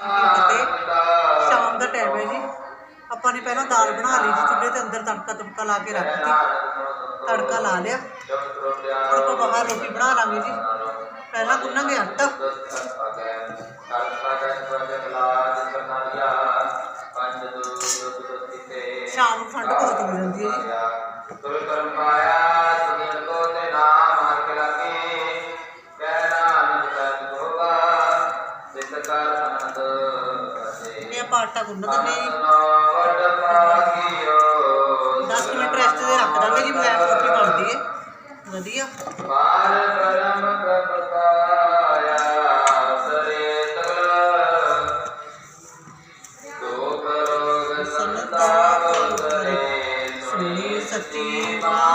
ਤੇ ਸ਼ਾਮ ਦਾ ਟਾਈਮ ਹੈ ਜੀ। ਆਪਾਂ ਨੇ ਪਹਿਲਾਂ ਦਾਲ ਬਣਾ ਲਈ ਜੀ ਚੁੱਲ੍ਹੇ ਤੇ ਅੰਦਰ ਤੜਕਾ ਤੁੜਕਾ ਲਾ ਕੇ ਰੱਖਤੀ ਤੜਕਾ ਲਾ ਲਿਆ। ਹੁਣ ਆਪਾਂ ਬਾਹਰ ਰੋਟੀ ਬਣਾ ਲਾਂਗੇ ਜੀ। ਪਹਿਲਾਂ ਗੁੰਨਾਂਗੇ ਆਟਾ। ਸ਼ਾਮ ਨੂੰ ਠੰਡ ਬਹੁਤ ਹੋ ਜਾਂਦੀ ਹੈ ਜੀ। ਇਹ ਗੁੰਨ ਦਿੰਦੇ ਜੀ। 10 ਮਿੰਟ ਰੈਸਟ ਤੇ ਰੱਖ ਦਾਂਗੇ ਜੀ ਬਲੈਕ ਰੋਟੀ ਬਣਦੀ ਹੈ ਵਧੀਆ। ਪਾਰ ਕਰਮ ਪ੍ਰਭ ਸਰੇ ਤਗਲ ਦੁਖ ਰੋਗ ਸੰਤਾਪ ਕਰੇ ਸੁਣੀ ਸੱਚੀ ਬਾਣੀ।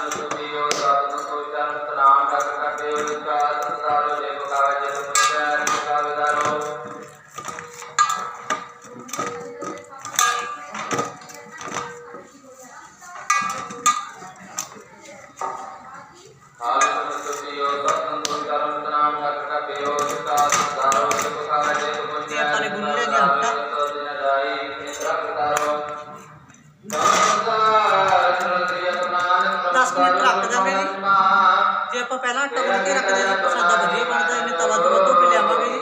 Thank you. ਪਹਿਲਾਂ ਆਟਾ ਗੁੰਨ ਕੇ ਰੱਖਦੇ ਹਾਂ ਪ੍ਰਸ਼ਾਦਾ ਵਧੀਆ ਬਣਦਾ ਇਹਨੇ ਤਵਾ ਤਵਾ ਧੋ ਕੇ ਲਿਆਵਾਂਗੇ ਜੀ।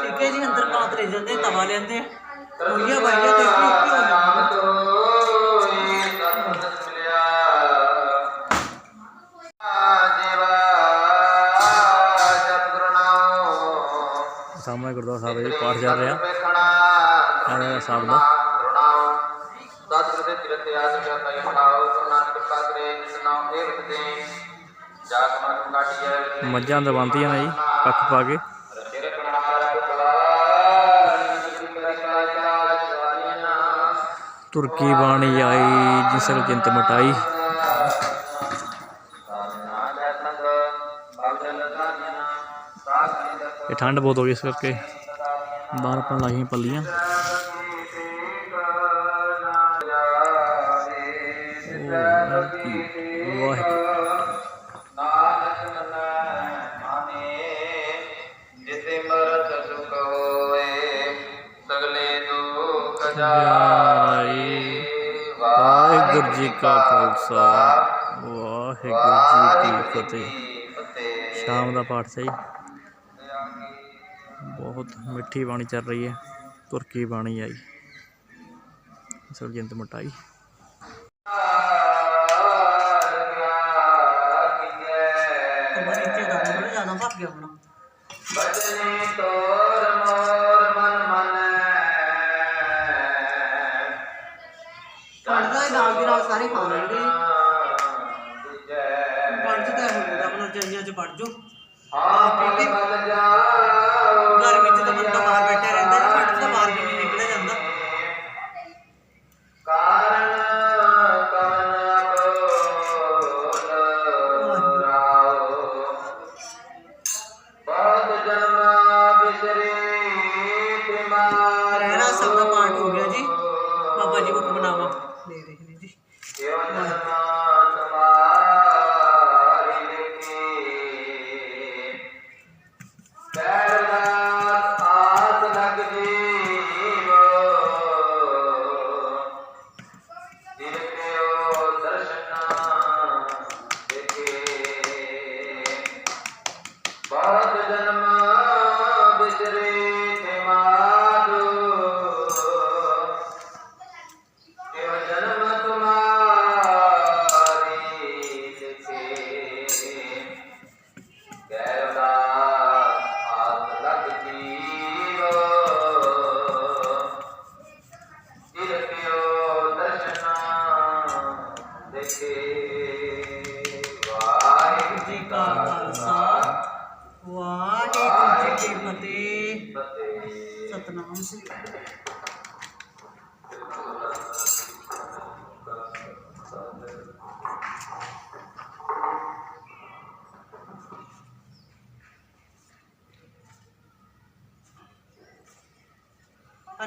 ਠੀਕ ਹੈ ਜੀ ਅੰਦਰ ਪਾਤ ਲੈ ਜਾਂਦੇ ਹਾਂ, ਤਵਾ ਲੈਂਦੇ ਆ। ਹੋਈਆ ਬਾਈਆ ਤੇ ਹੋ ਸਾਹਮਣੇ ਗੁਰਦੁਆਰਾ ਸਾਹਿਬ ਹੈ ਜੀ ਪਾਠ ਚੱਲ ਰਿਹਾ। ਰਿਹਾ ਸਾਹਿਬ ਦਾ। ਸਤਿਗੁਰ ਦੇ ਤੀਰਥ ਆਸ ਪਿਆ ਕੈ ਮੱਝਾਂ ਅੰਦਰ ਬੰਨ੍ਹਤੀਆਂ ਨੇ ਜੀ ਕੱਖ ਪਾ ਕੇ। ਤੇਰੇ ਕਣਾਰ ਕੁਲਾ ਕਰੀ ਕਾ ਚਾਲ ਚਵਾਰੀਆਂ ਤੁਰਕੀ ਬਾਣੀ ਆਈ ਜਿਸਲ ਚਿੰਤ ਮਟਾਈ। ਇਹ ਠੰਡ ਬਹੁਤ ਦੁਖ ਵਾਹਿਗੁਰੂ ਜੀ ਕਾ ਖਾਲਸਾ। ਵਾਹਿਗੁਰੂ ਜੀ ਕੀ ਫਤਿਹ। ਫਤਿਹ ਸ਼ਾਮ ਦਾ ਪਾਠ ਸਹੀ। ਬਹੁਤ ਮਿੱਠੀ ਬਾਣੀ ਚੱਲ ਰਹੀ ਹੈ। ਤੁਰਕੀ ਬਾਣੀ ਆਈ। ਸਰਜੰਤ ਮਟਾਈ। ਬਣਦਾ ਇਹ ਨਾਲ ਦੀ ਨਾਲ ਸਾਰੇ ਖਾ ਲੈਣਗੇ ਬਣ ਜਦਾ ਹੋ ਜਾਂਦਾ ਆਪਣਾ ਰਜਾਈਆਂ 'ਚ ਬਣ ਜਾਓ ਹਾਂ ਠੀਕ ਬਹੁਤ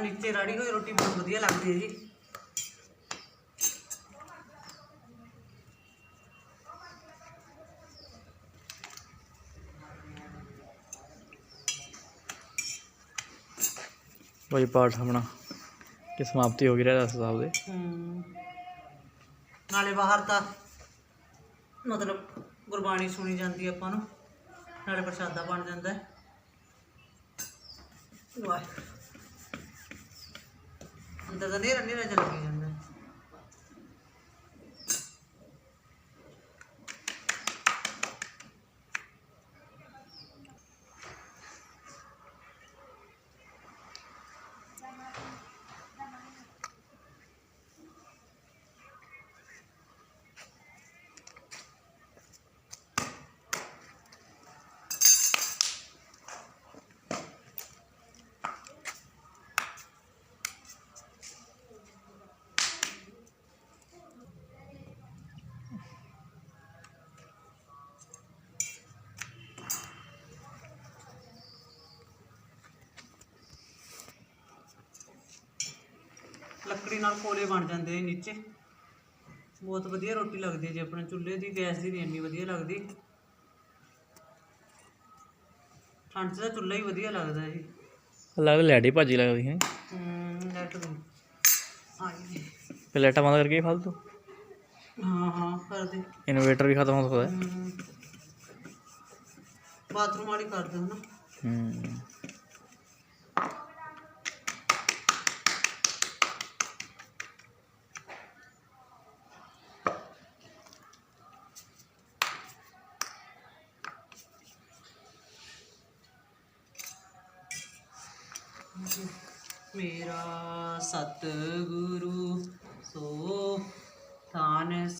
नीचे राड़ी हुई रोटी बहुत वाइया लगती है जी ਵਈ ਪਾਠ ਆਪਣਾ ਕਿ ਸਮਾਪਤੀ ਹੋ ਗਈ ਰਹਿ ਸਾਹਿਬ ਦੇ। ਹਮ। ਨਾਲੇ ਬਾਹਰ ਤਾਂ ਮਤਲਬ ਗੁਰਬਾਣੀ ਸੁਣੀ ਜਾਂਦੀ ਹੈ ਆਪਾਂ ਨੂੰ, ਨਾਲੇ ਪ੍ਰਸ਼ਾਦਾ ਬਣ ਜਾਂਦਾ ਹੈ। ਵਾਹਿਗੁਰੂ। ਅੰਦਰ ਤਾਂ ਨੇਰਾ ਨੇਰਾ ਜਿਹਾ ਲੱਗੀ ਹੈ। ਲੱਕੜੀ ਨਾਲ ਕੋਲੇ ਬਣ ਜਾਂਦੇ ਨੇ ਨੀਚੇ। ਬਹੁਤ ਵਧੀਆ ਰੋਟੀ ਲੱਗਦੀ ਹੈ ਜੀ ਆਪਣੇ ਚੁੱਲ੍ਹੇ ਦੀ ਗੈਸ ਦੀ ਨਹੀਂ ਇੰਨੀ ਵਧੀਆ ਲੱਗਦੀ। ਠੰਡ 'ਚ ਤਾਂ ਚੁੱਲ੍ਹਾ ਹੀ ਵਧੀਆ ਲੱਗਦਾ ਹੈ ਜੀ। ਲੱਗਦਾ ਲੈਡੀ ਭਾਜੀ ਲੱਗਦੀ ਹੈ। ਹਮ ਨੈਟ ਵੀ। ਆਈ ਲਾਈਟਾਂ ਬੰਦ ਕਰਕੇ ਫਾਲਤੂ? ਹਾਂ ਹਾਂ ਕਰ ਦੇ ਇਨਵੇਟਰ ਵੀ ਖਤਮ ਹੋ ਸਕਦਾ ਹੈ। ਬਾਥਰੂਮ ਵਾਲੀ ਕਰ ਦਿਓ ਨਾ ਹੂੰ। ਮੇਰਾ ਸਤਿਗੁਰੂ ਸੋ ਥਾਨ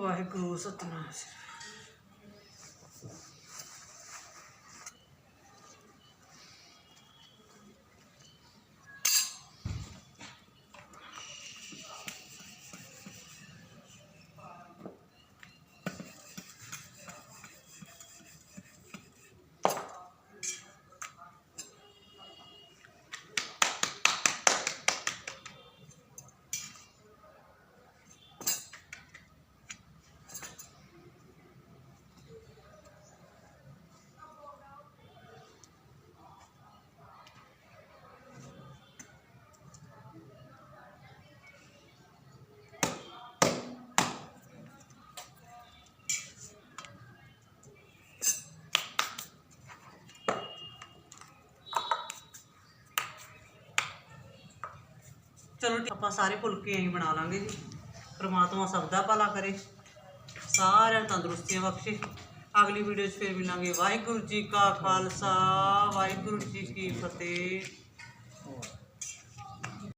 ਵਾਹਿਗੁਰੂ ਸਤਨਾਮ। ਚਲੋ ਆਪਾਂ ਸਾਰੇ ਫੁਲਕੇ ਐਂ ਬਣਾ ਲਾਂਗੇ ਜੀ। ਪ੍ਰਮਾਤਮਾ ਸਭ ਦਾ ਭਲਾ ਕਰੇ, ਸਾਰਿਆਂ ਨੂੰ ਤੰਦਰੁਸਤੀਆਂ ਬਖਸ਼ੇ। ਅਗਲੀ ਵੀਡੀਓ 'ਚ ਫਿਰ ਮਿਲਾਂਗੇ। ਵਾਹਿਗੁਰੂ ਜੀ ਕਾ ਖਾਲਸਾ, ਵਾਹਿਗੁਰੂ ਜੀ ਕੀ ਫਤਿਹ।